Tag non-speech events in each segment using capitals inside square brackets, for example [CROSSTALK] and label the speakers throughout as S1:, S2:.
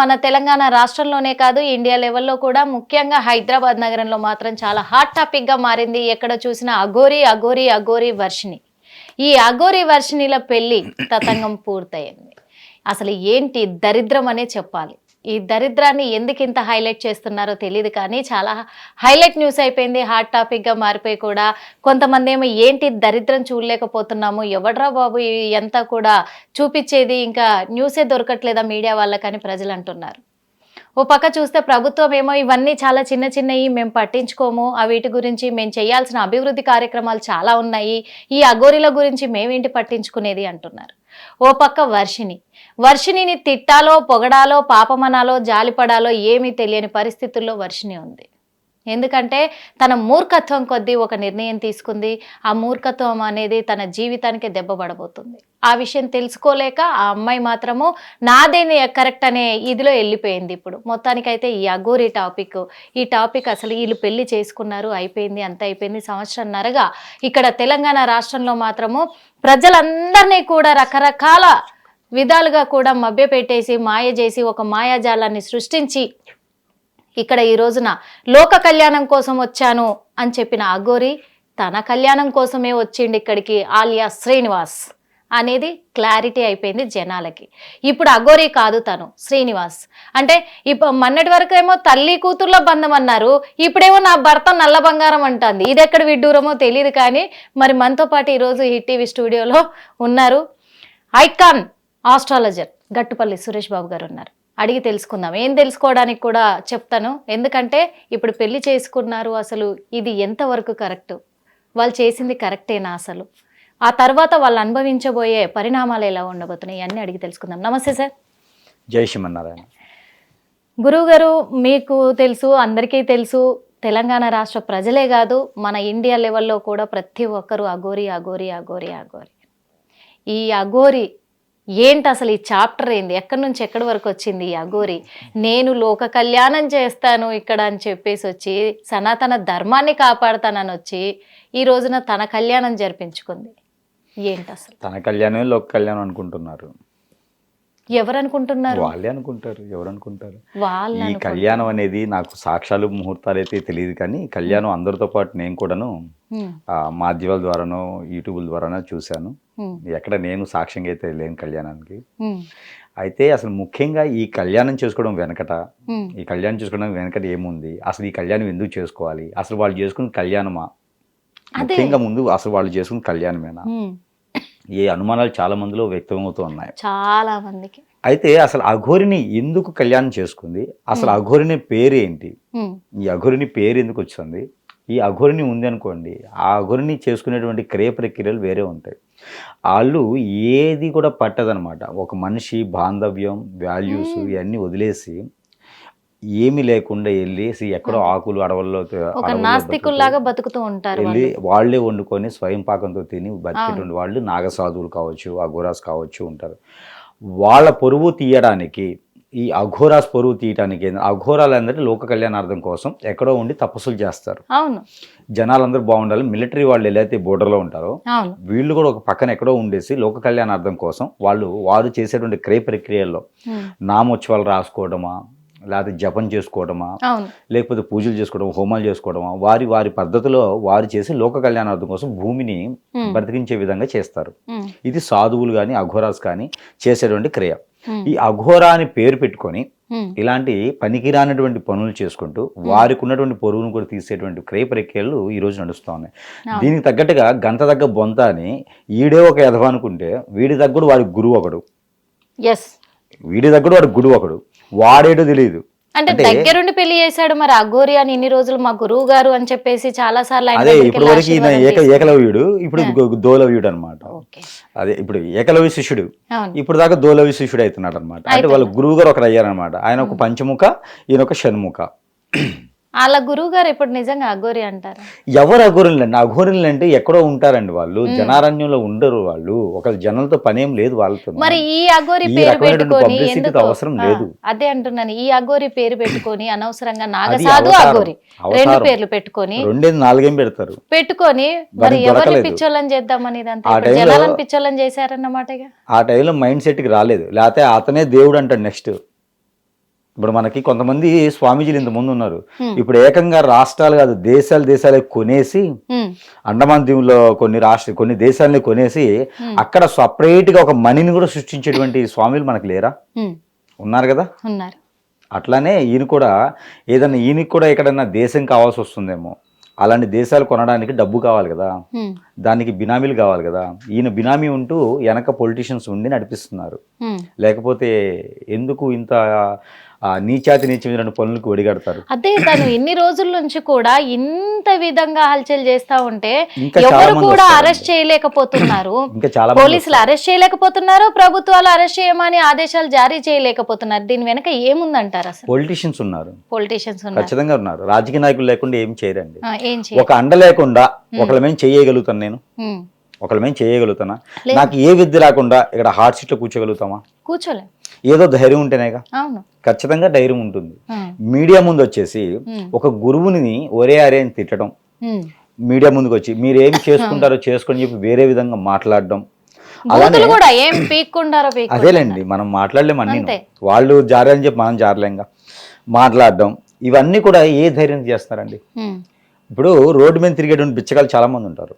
S1: మన తెలంగాణ రాష్ట్రంలోనే కాదు ఇండియా లెవెల్లో కూడా ముఖ్యంగా హైదరాబాద్ నగరంలో మాత్రం చాలా హాట్ టాపిక్గా మారింది. ఎక్కడ చూసినా అఘోరి అఘోరి అఘోరి వర్షిణి. ఈ అఘోరి వర్షిణిల పెళ్ళి తతంగం పూర్తయింది. అసలు ఏంటి దరిద్రం అనే చెప్పాలి. ఈ దరిద్రాన్ని ఎందుకు ఇంత హైలైట్ చేస్తున్నారో తెలియదు కానీ చాలా హైలైట్ న్యూస్ అయిపోయింది. హాట్ టాపిక్గా మారిపోయి కూడా కొంతమంది ఏమో ఏంటి దరిద్రం చూడలేకపోతున్నాము ఎవడరా బాబు ఎంత కూడా చూపించేది? ఇంకా న్యూసే దొరకట్లేదా మీడియా వాళ్ళకని ప్రజలు అంటున్నారు. ఓ పక్క చూస్తే ప్రభుత్వం ఏమో ఇవన్నీ చాలా చిన్న చిన్నవి మేము పట్టించుకోము వీటి గురించి మేము చేయాల్సిన అభివృద్ధి కార్యక్రమాలు చాలా ఉన్నాయి ఈ అఘోరిల గురించి మేమేంటి పట్టించుకునేది? అంటున్నారు. ఓ పక్క వర్షిణి. వర్షిణిని తిట్టాలో పొగడాలో పాపమనాలో జాలిపడాలో ఏమీ తెలియని పరిస్థితుల్లో వర్షిణి ఉంది. ఎందుకంటే తన మూర్ఖత్వం కొద్దీ ఒక నిర్ణయం తీసుకుంది. ఆ మూర్ఖత్వం అనేది తన జీవితానికి దెబ్బపడబోతుంది ఆ విషయం తెలుసుకోలేక ఆ అమ్మాయి మాత్రము నాదే కరెక్ట్ అనే ఇదిలో వెళ్ళిపోయింది ఇప్పుడు. మొత్తానికైతే ఈ అగోరి టాపిక్ ఈ టాపిక్ అసలు వీళ్ళు పెళ్ళి చేసుకున్నారు అయిపోయింది అంత అయిపోయింది సంవత్సరంన్నరగా ఇక్కడ తెలంగాణ రాష్ట్రంలో మాత్రము ప్రజలందరినీ కూడా రకరకాల విధాలుగా కూడా మభ్యపెట్టేసి మాయ చేసి ఒక మాయాజాలాన్ని సృష్టించి ఇక్కడ ఈ రోజున లోక కళ్యాణం కోసం వచ్చాను అని చెప్పిన అఘోరి తన కళ్యాణం కోసమే వచ్చిండు ఇక్కడికి ఆలియా శ్రీనివాస్ అనేది క్లారిటీ అయిపోయింది జనాలకి. ఇప్పుడు అఘోరి కాదు తను శ్రీనివాస్. అంటే ఇప్పుడు మొన్నటి వరకు ఏమో తల్లి కూతుర్ల బంధం అన్నారు ఇప్పుడేమో నా భర్త నల్ల బంగారం అంటుంది. ఇది ఎక్కడ విడ్డూరమో తెలియదు కానీ మరి మనతో పాటు ఈరోజు ఈ టీవీ స్టూడియోలో ఉన్నారు ఐకాన్ ఆస్ట్రాలజర్ గట్టుపల్లి సురేష్ బాబు గారు ఉన్నారు. అడిగి తెలుసుకుందాం. ఏం తెలుసుకోవడానికి కూడా చెప్తాను. ఎందుకంటే ఇప్పుడు పెళ్ళి చేసుకున్నారు అసలు ఇది ఎంతవరకు కరెక్ట్? వాళ్ళు చేసింది కరెక్టేనా అసలు? ఆ తర్వాత వాళ్ళు అనుభవించబోయే పరిణామాలు ఎలా ఉండబోతున్నాయి? అన్నీ అడిగి తెలుసుకుందాం. నమస్తే సార్.
S2: జై శ్రీమన్నారాయణ.
S1: గురువు గారు మీకు తెలుసు అందరికీ తెలుసు తెలంగాణ రాష్ట్ర ప్రజలే కాదు మన ఇండియా లెవెల్లో కూడా ప్రతి ఒక్కరూ అఘోరి అఘోరి అఘోరి అఘోరి. ఈ అఘోరి ఏంటి అసలు ఈ చాప్టర్ ఏంది? ఎక్కడి నుంచి ఎక్కడి వరకు వచ్చింది ఈ అఘోరి? నేను లోక కళ్యాణం చేస్తాను ఇక్కడ అని చెప్పేసి వచ్చి సనాతన ధర్మాన్ని కాపాడుతానని వచ్చి ఈ రోజున తన కళ్యాణం జరిపించుకుంది. ఏంటి అసలు
S2: తన కళ్యాణమే లోక కళ్యాణం అనుకుంటున్నారు.
S1: ఎవరు అనుకుంటున్నారు
S2: వాళ్ళే అనుకుంటారు ఎవరు అనుకుంటారు
S1: వాళ్ళు
S2: ఈ కళ్యాణం అనేది నాకు సాక్ష్యాలు ముహూర్తాలు అయితే తెలియదు కానీ కళ్యాణం అందరితో పాటు నేను కూడాను మాధ్యమాల ద్వారానో యూట్యూబ్ల ద్వారానో చూశాను. ఎక్కడ నేను సాక్ష్యంగా అయితే లేను కళ్యాణానికి. అయితే అసలు ముఖ్యంగా ఈ కళ్యాణం చేసుకోవడం వెనకట ఈ కళ్యాణం చేసుకోవడం వెనకట ఏముంది? అసలు ఈ కళ్యాణం ఎందుకు చేసుకోవాలి? అసలు వాళ్ళు చేసుకున్న కళ్యాణమా? ముఖ్యంగా ముందు అసలు వాళ్ళు చేసుకున్న కళ్యాణమేనా? ఈ అనుమానాలు చాలా మందిలో వ్యక్తమవుతూ ఉన్నాయి.
S1: చాలా మందికి.
S2: అయితే అసలు అఘోరిని ఎందుకు కళ్యాణం చేసుకుంది? అసలు అఘోరిని పేరు ఏంటి ఈ అఘోరిని పేరు ఎందుకు వచ్చింది? ఈ అఘోరిని ఉంది అనుకోండి ఆ అఘోరిని చేసుకునేటువంటి క్రియ ప్రక్రియలు వేరే ఉంటాయి. వాళ్ళు ఏది కూడా పట్టదనమాట ఒక మనిషి బాంధవ్యం వాల్యూస్ ఇవన్నీ వదిలేసి ఏమీ లేకుండా వెళ్ళేసి ఎక్కడో ఆకులు అడవుల్లో
S1: నాస్తికుల్లాగా బతుకుతూ ఉంటారు
S2: వెళ్ళి వాళ్ళే. వండుకొని స్వయం పాకంతో తిని బతికేటువంటి వాళ్ళు నాగసాధువులు కావచ్చు అఘోరాస్ కావచ్చు ఉంటారు. వాళ్ళ పొరుగు తీయడానికి ఈ అఘోరాస్ పొరుగు తీయడానికి ఏంది? అఘోరాలందరూ లోక కళ్యాణార్థం కోసం ఎక్కడో ఉండి తపస్సులు చేస్తారు.
S1: అవును.
S2: జనాలందరూ బాగుండాలి. మిలిటరీ వాళ్ళు ఎలా అయితే బోర్డర్లో ఉంటారో వీళ్ళు కూడా ఒక పక్కన ఎక్కడో ఉండేసి లోక కళ్యాణార్థం కోసం వాళ్ళు వారు చేసేటువంటి క్రయ ప్రక్రియల్లో నామోత్సవాలు రాసుకోవడమా లేకపోతే జపం చేసుకోవడమా? లేకపోతే పూజలు చేసుకోవడం హోమాలు చేసుకోవడం వారి వారి పద్ధతిలో వారు చేసి లోక కళ్యాణార్థం కోసం భూమిని. బ్రతికించే విధంగా చేస్తారు. ఇది సాధువులు కానీ అఘోరాస్ కానీ చేసేటువంటి క్రియ. ఈ అఘోరా అని పేరు పెట్టుకొని ఇలాంటి పనికిరానటువంటి పనులు చేసుకుంటూ వారికి ఉన్నటువంటి పొరుగును కూడా తీసేటువంటి క్రియ ప్రక్రియలు ఈ రోజు నడుస్తూ ఉన్నాయి. దీనికి తగ్గట్టుగా గంత తగ్గ బొంత అని ఈడే ఒక ఎదవ అనుకుంటే వీడి తగ్గడు వాడి గురువు ఒకడు.
S1: ఎస్
S2: వీడి తగ్గడు వాడి గురువు ఒకడు. వాడేటో తెలియదు
S1: అంటే దగ్గరుండి పెళ్ళి చేశాడు మరి అఘోరి అని ఇన్ని రోజులు మా గురువు గారు అని చెప్పేసి చాలా సార్లు
S2: అదే ఇప్పుడు వరకు ఈయన ఏక ఏకలవ్యుడు. ఇప్పుడు దోలవ్యుడు అనమాట అదే ఇప్పుడు ఏకలవ్య శిష్యుడు. ఇప్పుడు దాకా దోలవ్య శిష్యుడు అవుతున్నాడు అనమాట అంటే వాళ్ళ గురువు గారు ఒకరు అయ్యారనమాట. ఆయన ఒక పంచముఖ ఈయన ఒక షణ్ముఖ.
S1: వాళ్ళ గురువు గారు ఇప్పుడు నిజంగా అఘోరి అంటారు?
S2: ఎవరు అఘోరులు అండి? అఘోరులు అంటే ఎక్కడో ఉంటారండి వాళ్ళు. జనారణ్యంలో ఉండరు వాళ్ళు. ఒక జనాలతో పనేం లేదు వాళ్ళతో.
S1: మరి ఈ అఘోరి పేరు పెట్టుకొని ఎందుకు?
S2: అవసరం లేదు.
S1: అదే అంటున్నాను. ఈ అఘోరి పేరు పెట్టుకొని అనవసరంగా నాగసాధు. అఘోరి రెండు. పేర్లు పెట్టుకొని
S2: రెండేది నాలుగేం పెడతారు?
S1: పెట్టుకొని మరి ఎవరిని. పిచ్చోళ్ళని చేద్దామని ఇదంతా జనాలను పిచ్చోళ్ళని చేశారన్నమాట.
S2: ఆ టైంలో మైండ్ సెట్కి రాలేదు. లేకపోతే అతనే దేవుడు అంటాడు నెక్స్ట్. ఇప్పుడు మనకి కొంతమంది స్వామీజీలు ఇంత ముందు ఉన్నారు. ఇప్పుడు ఏకంగా రాష్ట్రాలు కాదు దేశాలు దేశాలే కొనేసి అండమాన్ దీవుల్లో కొన్ని రాష్ట్ర కొన్ని దేశాలని కొనేసి అక్కడ సపరేట్గా ఒక మనీని కూడా సృష్టించేటువంటి స్వామిలు మనకు లేరా? ఉన్నారు కదా?
S1: ఉన్నారు.
S2: అట్లానే ఈయన కూడా ఏదన్నా ఈయనకి కూడా ఎక్కడన్నా దేశం కావాల్సి వస్తుందేమో. అలాంటి దేశాలు కొనడానికి డబ్బు కావాలి కదా. దానికి బినామీలు కావాలి కదా. ఈయన బినామీ ఉంటూ వెనక పొలిటీషియన్స్ ఉండి నడిపిస్తున్నారు. లేకపోతే ఎందుకు ఇంత నీచాతి నీచమైన పనులకు ఒడిగడతారు.
S1: అదే తను ఇన్ని రోజుల నుంచి కూడా ఇంత విధంగా హల్చల్ చేస్తా ఉంటే ఎవరు కూడా. అరెస్ట్ చేయలేకపోతున్నారు. పోలీసులు అరెస్ట్ చేయలేకపోతున్నారు ప్రభుత్వాలు అరెస్ట్ చేయమని ఆదేశాలు జారీ చేయలేకపోతున్నారు. దీని వెనక ఏముందంటారు అసలు?
S2: పొలిటీషియన్స్ ఉన్నారు.
S1: పొలిటీషియన్స్
S2: ఖచ్చితంగా ఉన్నారు. రాజకీయ నాయకులు లేకుండా ఏం చేయరండి. ఒక అండ లేకుండా ఒకళ్ళ మేము చేయగలుగుతాను నేను. ఒకళ్ళ మేము చేయగలుగుతానా. నాకు ఏ విద్య రాకుండా ఇక్కడ హార్ట్ సీట్లో కూర్చోగలుగుతామా?
S1: కూర్చోలే.
S2: ఏదో ధైర్యం ఉంటేనేగా. ఖచ్చితంగా ధైర్యం ఉంటుంది. మీడియా ముందు వచ్చేసి ఒక గురువుని ఒరే అరే అని తిట్టడం. మీడియా ముందుకు వచ్చి మీరు ఏం చేసుకుంటారో చేసుకొని చెప్పి వేరే విధంగా మాట్లాడడం. అదేలేండి మనం మాట్లాడలేం అన్ని. వాళ్ళు జారని చెప్పి మనం జారలేంగా. మాట్లాడడం. ఇవన్నీ కూడా ఏ ధైర్యం చేస్తున్నారండి? ఇప్పుడు రోడ్డు మీద తిరిగేటువంటి బిచ్చగాళ్ళు చాలా మంది ఉంటారు.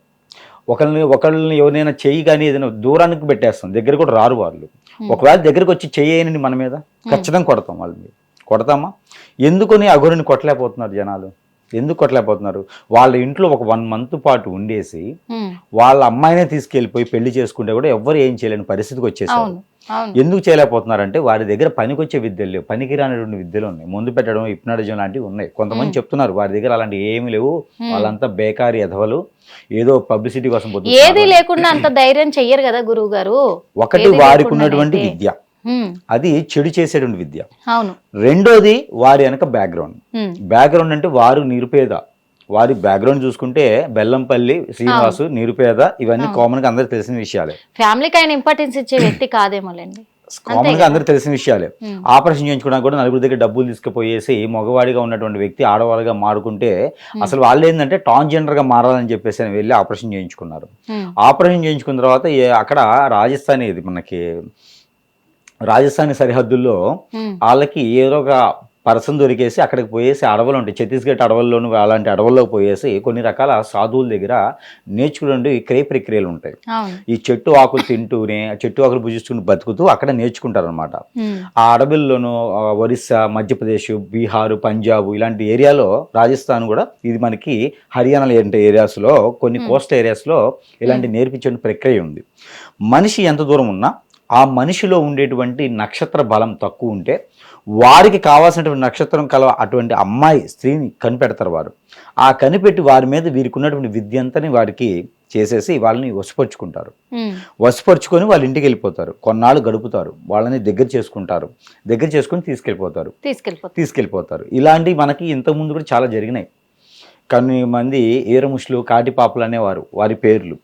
S2: ఒకళ్ళని ఒకళ్ళని ఎవరినైనా చెయ్యి కానీ ఏదైనా దూరానికి పెట్టేస్తాం. దగ్గర కూడా రారు వాళ్ళు. ఒకవేళ దగ్గరికి వచ్చి చెయ్యని మన మీద ఖచ్చితంగా కొడతాం వాళ్ళ మీద కొడతామా? ఎందుకని అఘోరిని కొట్టలేకపోతున్నారు జనాలు? ఎందుకు కొట్టలేకపోతున్నారు? వాళ్ళ ఇంట్లో ఒక వన్ మంత్ పాటు ఉండేసి వాళ్ళ అమ్మాయినే తీసుకెళ్ళిపోయి పెళ్ళి చేసుకుంటే కూడా ఎవ్వరు ఏం చేయలేని పరిస్థితికి వచ్చేసారు. ఎందుకు చేయలేకపోతున్నారంటే వారి దగ్గర పనికొచ్చే విద్యలు లేవు. పనికి రానటువంటి విద్యలు ఉన్నాయి. ముందు పెట్టడం ఇప్నడజం లాంటివి ఉన్నాయి. కొంతమంది చెప్తున్నారు వారి దగ్గర అలాంటి ఏమీ లేవు. వాళ్ళంతా బేకారి ఎధవలు ఏదో పబ్లిసిటీ కోసం
S1: ఏది. లేకుండా అంత ధైర్యం చెయ్యరు కదా గురువు గారు
S2: ఒకటి వారికి ఉన్నటువంటి. విద్య. అది చెడు చేసేటువంటి విద్య. రెండోది వారి వెనక బ్యాక్గ్రౌండ్ బ్యాక్గ్రౌండ్ అంటే వారు నిరుపేద. వారి బ్యాక్గ్రౌండ్ చూసుకుంటే బెల్లంపల్లి శ్రీనివాసు నిరుపేద ఇవన్నీ కామన్గా అందరికి తెలిసిన విషయాలే.
S1: ఫ్యామిలీకి ఆయన ఇంపార్టెన్స్ ఇచ్చే [CLEARS THROAT] వ్యక్తి కాదేమోలేండి.
S2: కామన్గా అందరికి తెలిసిన విషయాలే. ఆపరేషన్ చేయించుకోవడానికి కూడా నలుగురు దగ్గర డబ్బులు తీసుకుపోయేసి మగవాడిగా ఉన్నటువంటి వ్యక్తి ఆడవాళ్ళగా మారుకుంటే అసలు వాళ్ళు ఏంటంటే ట్రాన్స్జెండర్గా మారాలని చెప్పేసి వెళ్ళి ఆపరేషన్ చేయించుకున్నారు. ఆపరేషన్ చేయించుకున్న తర్వాత అక్కడ రాజస్థాన్ ఇది మనకి రాజస్థాన్ సరిహద్దుల్లో వాళ్ళకి ఏదో ఒక పర్సన్ దొరికేసి అక్కడికి పోయేసి అడవులు ఉంటాయి. ఛత్తీస్గఢ్ అడవుల్లోను అలాంటి అడవుల్లో పోయేసి కొన్ని రకాల సాధువుల దగ్గర నేర్చుకునే క్రయ ప్రక్రియలు ఉంటాయి. ఈ చెట్టు ఆకులు తింటూనే చెట్టు ఆకులు భుజిస్తూ బతుకుతూ అక్కడ నేర్చుకుంటారు అనమాట ఆ అడవుల్లోనూ ఒరిస్సా మధ్యప్రదేశ్ బీహార్ పంజాబ్ ఇలాంటి ఏరియాలో రాజస్థాన్ కూడా ఇది మనకి హర్యానా లాంటి ఏరియాస్లో కొన్ని కోస్ట్ ఏరియాస్లో ఇలాంటి నేర్పించే ప్రక్రియ ఉంది. మనిషి ఎంత దూరం ఉన్నా ఆ మనిషిలో ఉండేటువంటి నక్షత్ర బలం తక్కువ ఉంటే వారికి కావాల్సినటువంటి నక్షత్రం కల అటువంటి అమ్మాయి స్త్రీని కనిపెడతారు వారు. ఆ కనిపెట్టి వారి మీద వీరికి ఉన్నటువంటి విద్య అంతని వారికి చేసేసి వాళ్ళని వశపరుచుకుంటారు.
S1: ఉమ్,
S2: వశపరుచుకొని వాళ్ళ ఇంటికి వెళ్ళిపోతారు. కొన్నాళ్ళు గడుపుతారు. వాళ్ళని దగ్గర చేసుకుంటారు. దగ్గర చేసుకొని తీసుకెళ్ళిపోతారు.
S1: తీసుకెళ్ళిపోతాం
S2: తీసుకెళ్ళిపోతారు. ఇలాంటివి మనకి ఇంతకుముందు కూడా చాలా జరిగినాయి. కొన్ని మంది ఏరముష్లు కాటిపాపులు అనేవారు వారి పేర్లు.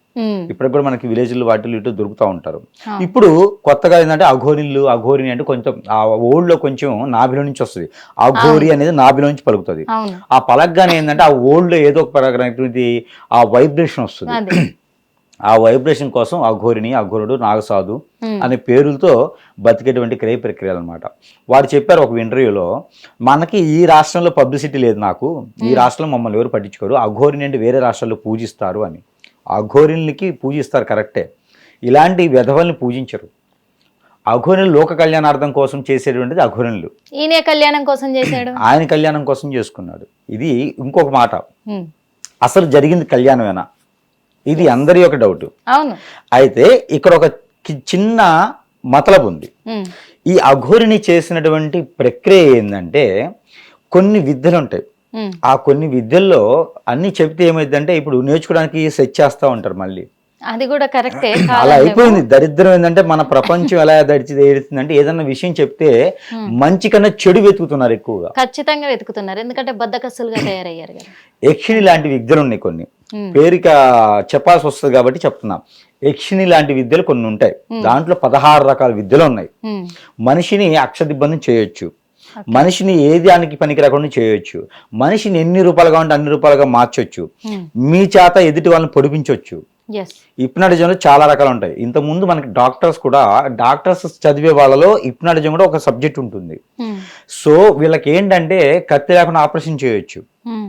S2: ఇప్పటికి కూడా మనకి విలేజ్లు వాటిలో ఇటు దొరుకుతూ ఉంటారు. ఇప్పుడు కొత్తగా ఏంటంటే అఘోరిల్లు అఘోరిని అంటే కొంచెం ఆ ఓల్డ్లో కొంచెం నాభిలో నుంచి వస్తుంది. అఘోరి అనేది నాభిలో నుంచి పలుకుతుంది. ఆ పలకగానే ఏంటంటే ఆ ఓల్డ్లో ఏదో ఒక పలకనటువంటి ఆ వైబ్రేషన్ వస్తుంది. ఆ వైబ్రేషన్ కోసం అఘోరిని అఘోరుడు నాగసాధు అనే పేరులతో బతికేటువంటి క్రయ ప్రక్రియలు అనమాట వారు చెప్పారు ఒక ఇంటర్వ్యూలో మనకి ఈ రాష్ట్రంలో పబ్లిసిటీ లేదు నాకు. ఈ రాష్ట్రంలో మమ్మల్ని ఎవరు పట్టించుకోరు. అఘోరిని అంటే వేరే రాష్ట్రాల్లో పూజిస్తారు అని. అఘోరినికి పూజిస్తారు కరెక్టే. ఇలాంటి వెధవల్ని పూజించరు. అఘోరిని లోక కళ్యాణార్థం కోసం చేసేటువంటిది అఘోరినులు
S1: ఈయనే కళ్యాణం కోసం చేశాడు?
S2: ఆయన కళ్యాణం కోసం చేసుకున్నాడు. ఇది ఇంకొక మాట. అసలు జరిగింది కళ్యాణమేనా? ఇది అందరి యొక్క డౌట్.
S1: అవును.
S2: అయితే ఇక్కడ ఒక చిన్న మతలబు ఉంది. ఈ అఘోరిని చేసినటువంటి ప్రక్రియ ఏంటంటే కొన్ని విద్యలు ఉంటాయి ఆ కొన్ని విద్యల్లో అన్ని చెప్తే ఏమైందంటే ఇప్పుడు నేర్చుకోవడానికి సెట్ చేస్తూ ఉంటారు మళ్ళీ.
S1: అది కూడా కరెక్టే.
S2: అలా. అయిపోయింది. దరిద్రం ఏంటంటే మన ప్రపంచం ఎలా దడిచి ఏడుతుందంటే ఏదన్నా విషయం చెప్తే మంచి కన్నా చెడు వెతుకుతున్నారు ఎక్కువగా.
S1: ఖచ్చితంగా వెతుకుతున్నారు. ఎందుకంటే బద్దకస్సులుగా తయారయ్యారు
S2: యక్షిణి లాంటి విద్యలు ఉన్నాయి కొన్ని. పేరుక చెప్పాల్సి వస్తుంది కాబట్టి చెప్తున్నాం. యక్షిణి లాంటి విద్యలు కొన్ని ఉంటాయి. దాంట్లో పదహారు రకాల విద్యలు ఉన్నాయి. మనిషిని అక్షదిబ్బంది చేయొచ్చు. మనిషిని ఏ దానికి పనికి రాకుండా చేయొచ్చు. మనిషిని ఎన్ని రూపాయలుగా ఉంటే అన్ని రూపాయలుగా మార్చొచ్చు.
S1: ఉమ్,
S2: మీ చేత ఎదుటి వాళ్ళని పొడిపించవచ్చు
S1: ఎస్
S2: ఇప్నాటిజంలో చాలా రకాలు ఉంటాయి. ఇంతకుముందు మనకి డాక్టర్స్ కూడా డాక్టర్స్ చదివే వాళ్ళలో ఇప్నాటిజం కూడా ఒక సబ్జెక్ట్ ఉంటుంది.
S1: ఉమ్,
S2: సో వీళ్ళకి ఏంటంటే కత్తి లేకుండా ఆపరేషన్ చేయొచ్చు.
S1: ఉమ్,